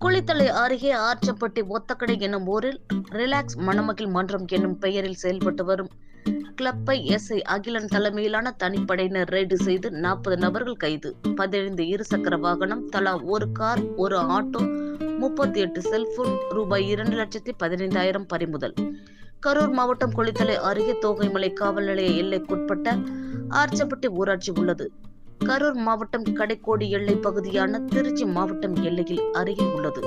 குளித்தலை அருகே ஆர்ச்சப்பட்டி ஒத்தக்கடை எனும் ஊரில் ரிலாக்ஸ் மணமகிழ் மன்றம் என்னும் பெயரில் செயல்பட்டு வரும் கிளப்பை எஸ்ஐ அகிலன் தலைமையிலான தனிப்படையினர் ரெய்டு செய்து நாற்பது நபர்கள் கைது. பதினைந்து இருசக்கர வாகனம் தலா ஒரு கார் ஒரு ஆட்டோ முப்பத்தி எட்டு செல்போன் ரூபாய் இரண்டு லட்சத்தி பதினைந்தாயிரம் பறிமுதல். கரூர் மாவட்டம் குளித்தலை அருகே தோகைமலை காவல் நிலைய எல்லைக்குட்பட்ட ஆர்ச்சப்பட்டி ஊராட்சி உள்ளது. கரூர் மாவட்டம் கடைக்கோடி எல்லை பகுதியான திருச்சி மாவட்டம் எல்லையில் அருகில் உள்ளது.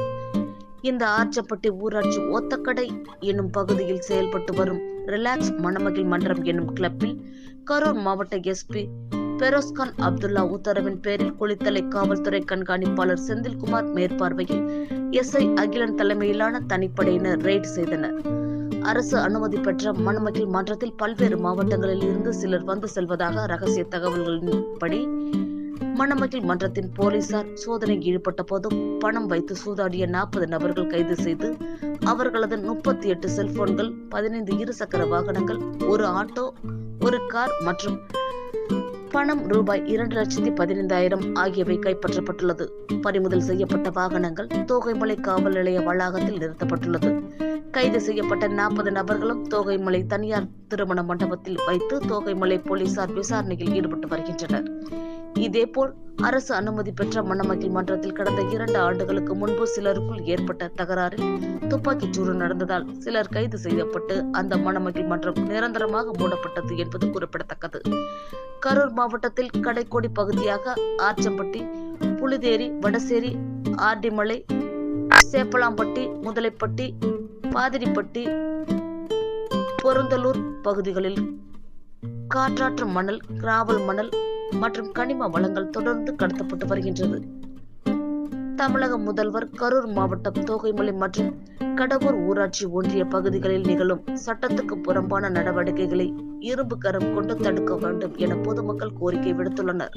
இந்த ஆர்ச்சப்பட்டி ஊராட்சி ஒத்தக்கடை என்னும் பகுதியில் செயல்பட்டு வரும் ரிலாக்ஸ் மணமகிழ் மன்றம் என்னும் கிளப்பில் கரூர் மாவட்ட எஸ்பி பெரோஸ்கான் அப்துல்லா உத்தரவின் பேரில் குளித்தலை காவல்துறை கண்காணிப்பாளர் செந்தில்குமார் மேற்பார்வையில் எஸ்ஐ அகிலன் தலைமையிலான தனிப்படையினர் ரெய்டு செய்தனர். அரசு அனுமதி பெற்ற மண்மகிழ் மன்றத்தில் பல்வேறு மாவட்டங்களில் இருந்து சிலர் வந்து செல்வதாக ரகசிய தகவல்களின்படி மணமகிழ் மன்றத்தின் போலீசார் சோதனையில் ஈடுபட்ட போதும் பணம் வைத்து சூதாடிய நாற்பது நபர்கள் கைது செய்து அவர்களது முப்பத்தி எட்டு செல்போன்கள் பதினைந்து இருசக்கர வாகனங்கள் ஒரு ஆட்டோ ஒரு கார் மற்றும் பணம் ரூபாய் இரண்டு லட்சத்தி பதினைந்தாயிரம் ஆகியவை கைப்பற்றப்பட்டுள்ளது. பறிமுதல் செய்யப்பட்ட வாகனங்கள் தோகைமலை காவல் நிலைய வளாகத்தில் நிறுத்தப்பட்டுள்ளது. கைது செய்யப்பட்ட நாற்பது நபர்களும் தோகைமலை தனியார் திருமண மண்டபத்தில் வைத்து தோகைமலை போலீசார் விசாரணையில் ஈடுபட்டு வருகின்றனர். இதேபோல் அரசு அனுமதி பெற்ற மணமகிழ் மன்றத்தில் கடந்த இரண்டு ஆண்டுகளுக்கு முன்பு சிலருக்குள் ஏற்பட்ட தகராறில் துப்பாக்கிச் சூடு நடந்ததால் சிலர் கைது செய்யப்பட்டு அந்த மணமகிழ் மன்றம் நிரந்தரமாக மூடப்பட்டது என்பது குறிப்பிடத்தக்கது. கரூர் மாவட்டத்தில் கடைக்கோடி பகுதியாக ஆச்சம்பட்டி புலிதேரி வடசேரி ஆர்டிமலை சேப்பலாம்பட்டி முதலைப்பட்டி பாதிரிப்பட்டி பொருந்தலூர் பகுதிகளில் காற்றாற்று மணல் கிராவல் மணல் மற்றும் கனிம வளங்கள் தொடர்ந்து கடத்தப்பட்டு வருகின்றது. தமிழக முதல்வர் கரூர் மாவட்டம் தோகைமலை மற்றும் கடவுர் ஊராட்சி ஒன்றிய பகுதிகளில் நிகழும் சட்டத்துக்கு புறம்பான நடவடிக்கைகளை இரும்பு கரம் கொண்டு தடுக்க வேண்டும் என பொதுமக்கள் கோரிக்கை விடுத்துள்ளனர்.